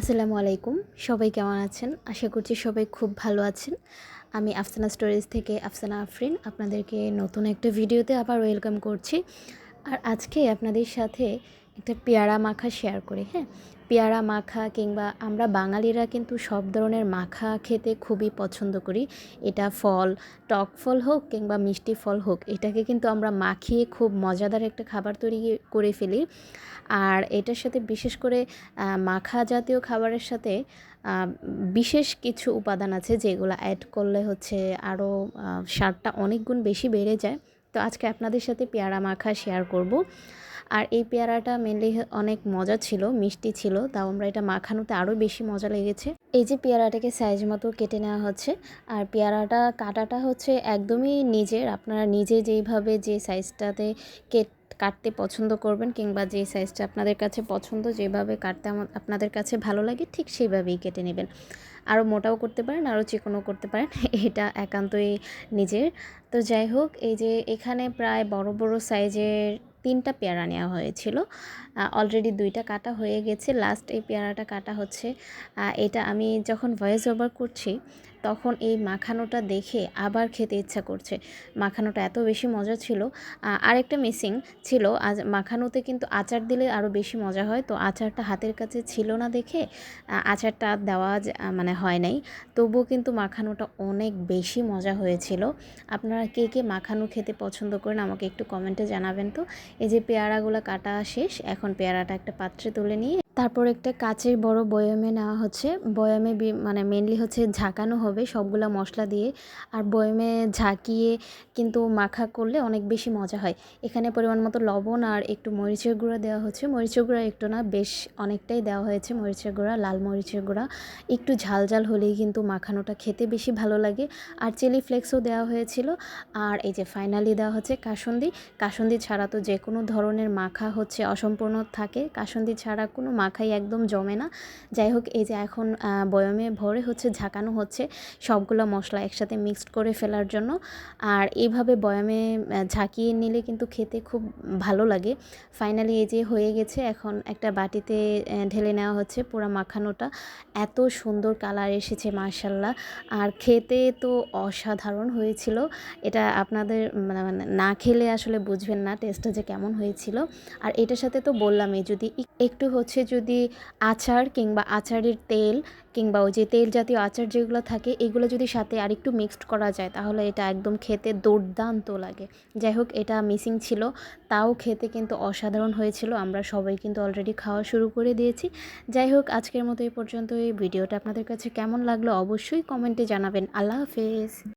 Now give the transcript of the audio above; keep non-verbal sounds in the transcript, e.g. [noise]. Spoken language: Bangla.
আসসালামু আলাইকুম। সবাই কেমন আছেন? আশা করছি সবাই খুব ভালো আছেন। আমি আফসানা স্টোরেজ থেকে আফসানা আফরিন আপনাদেরকে নতুন একটা ভিডিওতে আবার ওয়েলকাম করছি। আর আজকে আপনাদের সাথে একটা পেয়ারা মাখা শেয়ার করি হ্যাঁ? পেয়ারা মাখা কিংবা আমরা বাঙালিরা কিন্তু সব ধরনের মাখা খেতে খুবই পছন্দ করি। এটা ফল, টক ফল হোক কিংবা মিষ্টি ফল হোক, এটাকে কিন্তু আমরা মাখিয়ে খুব মজাদার একটা খাবার তৈরি করে ফেলি। আর এটার সাথে বিশেষ করে মাখা জাতীয় খাবারের সাথে বিশেষ কিছু উপাদান আছে যেগুলো অ্যাড করলে হচ্ছে আরও স্বাদটা অনেক গুণ বেশি বেড়ে যায়। তো আজকে আপনাদের সাথে পেয়ারা মাখা শেয়ার করব। আর এই পেয়ারাটা মেনলি অনেক মজা ছিল, মিষ্টি ছিল, তাও আমরা এটা মাখানোতে আরও বেশি মজা লেগেছে। এই যে পেয়ারাটাকে সাইজ মতো কেটে নেওয়া হচ্ছে, আর পেয়ারাটা কাটাটা হচ্ছে একদমই নিজের, আপনারা নিজে যেইভাবে যে সাইজটাতে কেট, কাটতে পছন্দ করবেন কিংবা যে সাইজটা আপনাদের কাছে পছন্দ, যেভাবে কাটতে আপনাদের কাছে ভালো লাগে, ঠিক সেইভাবেই কেটে নেবেন। আরও মোটাও করতে পারেন আরও চিকনও করতে পারেন, [laughs] এটা একান্তই নিজের। তো যাই হোক, এই যে এখানে প্রায় বড় বড় সাইজের তিনটা পেয়ারা নেওয়া হয়েছিল। অলরেডি দুইটা কাটা হয়ে গেছে। লাস্ট এই পেয়ারাটা কাটা হচ্ছে। এটা আমি যখন ভয়েস ওভার করছি তখন এই মাখানোটা দেখে আবার খেতে ইচ্ছা করছে। মাখানোটা এত বেশি মজা ছিল। আরেকটা মিসিং ছিল, আজ মাখানোতে কিন্তু আচার দিলে আরও বেশি মজা হয়। তো আচারটা হাতের কাছে ছিল না দেখে আচারটা দেওয়া মানে হয় নাই। তবুও কিন্তু মাখানোটা অনেক বেশি মজা হয়েছিল। আপনারা কে কে মাখানো খেতে পছন্দ করেন আমাকে একটু কমেন্টে জানাবেন তো। এই যে পেয়ারাগুলো কাটা শেষ, এখন পেয়ারাটা একটা পাত্রে তুলে নিয়ে তারপর একটা কাচের বড় বয়ামে নেওয়া হচ্ছে। বয়ামে মানে মেনলি হচ্ছে ঝাঁকানো হবে সবগুলা মশলা দিয়ে। আর বয়ামে ঝাঁকিয়ে কিন্তু মাখা করলে অনেক বেশি মজা হয়। এখানে পরিমাণ মতো লবণ আর একটু মরিচের গুঁড়া দেওয়া হচ্ছে। মরিচের গুঁড়া একটু না, বেশ অনেকটাই দেওয়া হয়েছে মরিচের গুঁড়া, লাল মরিচের গুঁড়া। একটু ঝাল ঝাল হলেই কিন্তু মাখানোটা খেতে বেশি ভালো লাগে। আর চিলি ফ্লেক্সও দেওয়া হয়েছিল। আর এই যে ফাইনালি দেওয়া হচ্ছে কাসন্দি। কাসন্দি ছাড়া তো যে কোনো ধরনের মাখা হচ্ছে অসম্পূর্ণ থাকে। কাসন্দি ছাড়া কোনো মাখাই একদম জমে না। যাই হোক এই যে এখন বয়মে ভরে হচ্ছে, ঝাঁকানো হচ্ছে সবগুলো মশলা একসাথে মিক্সড করে ফেলার জন্য। আর এইভাবে বয়ামে ঝাঁকিয়ে নিলে কিন্তু খেতে খুব ভালো লাগে। ফাইনালি এই যে হয়ে গেছে, এখন একটা বাটিতে ঢেলে নেওয়া হচ্ছে পুরো মাখানোটা। এত সুন্দর কালার এসেছে মার্শাল্লাহ আর খেতে তো অসাধারণ হয়েছিল। এটা আপনাদের মানে না খেলে আসলে বুঝবেন না টেস্টটা যে কেমন হয়েছিল। আর এটার সাথে তো বললামই, যদি একটু হচ্ছে যদি আচার কিংবা আচারের তেল কিংবা ওই যে তেল জাতীয় আচার যেগুলো থাকে, এগুলো যদি সাথে আরেকটু মিক্সড করা যায়, তাহলে এটা একদম খেতে দুর্দান্ত লাগে। যাই হোক, এটা মিসিং ছিল। তাও খেতে কিন্তু অসাধারণ হয়েছিল। আমরা সবাই কিন্তু অলরেডি খাওয়া শুরু করে দিয়েছি। যাই হোক, আজকের মতো এই পর্যন্ত এই ভিডিওটা আপনাদের কাছে কেমন লাগল অবশ্যই কমেন্টে জানাবেন। আল্লাহ হাফেজ।